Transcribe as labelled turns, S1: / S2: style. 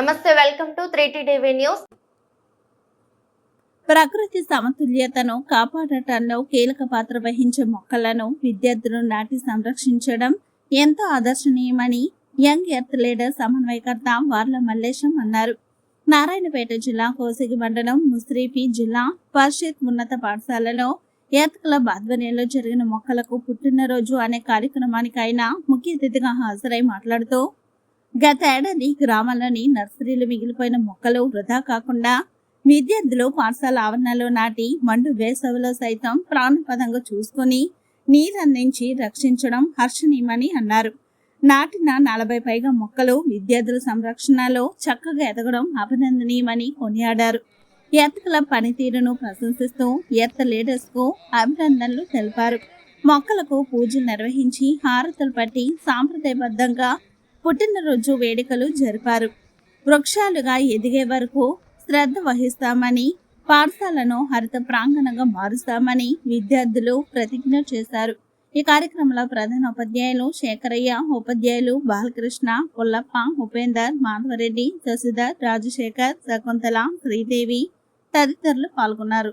S1: నమస్తే welcome to three TV news.
S2: ప్రకృతి సమతుల్యతను కాపాడటంలో కీలక పాత్ర వహించే మొక్కలను విద్యార్థులు నాటి సంరక్షించడం ఎంతో ఆదర్శనీయమని యంగ్ ఎర్త్ లీడర్ సమన్వయకర్త వార్ల మల్లేశం అన్నారు. నారాయణపేట జిల్లా కోసిగి మండలం ముస్రీపి జిల్లా పరిషత్ ఉన్నత పాఠశాలలో ఎర్త్ క్లబ్ ఆధ్వర్యంలో జరిగిన మొక్కలకు పుట్టినరోజు అనే కార్యక్రమానికి ఆయన ముఖ్య అతిథిగా హాజరై మాట్లాడుతూ గత ఏడాది గ్రామాల్లోని నర్సరీలు మిగిలిపోయిన మొక్కలు వృధా కాకుండా విద్యార్థులు పాఠశాల ఆవరణలో నాటి మండు వేసవిలో సైతం ప్రాణపదంగా చూసుకుని నీరందించి రక్షించడం హర్షణీయమని అన్నారు. నాటిన నలభై పైగా మొక్కలు విద్యార్థుల సంరక్షణలో చక్కగా ఎదగడం అభినందనీయమని కొనియాడారు. ఎత్తకల పనితీరును ప్రశంసిస్తూ ఎత్త లీడర్స్కు అభినందనలు తెలిపారు. మొక్కలకు పూజలు నిర్వహించి హారతులు పట్టి సాంప్రదాయబద్ధంగా పుట్టినరోజు వేడుకలు జరిపారు. వృక్షాలుగా ఎదిగే వరకు శ్రద్ధ వహిస్తామని పాఠశాలను హరిత ప్రాంగణంగా మారుస్తామని విద్యార్థులు ప్రతిజ్ఞ చేశారు. ఈ కార్యక్రమంలో ప్రధాన ఉపాధ్యాయులు శేఖరయ్య ఉపాధ్యాయులు బాలకృష్ణ పుల్లప్ప ఉపేందర్ మాధవరెడ్డి శశిధర్ రాజశేఖర్ శకుంతల శ్రీదేవి తదితరులు పాల్గొన్నారు.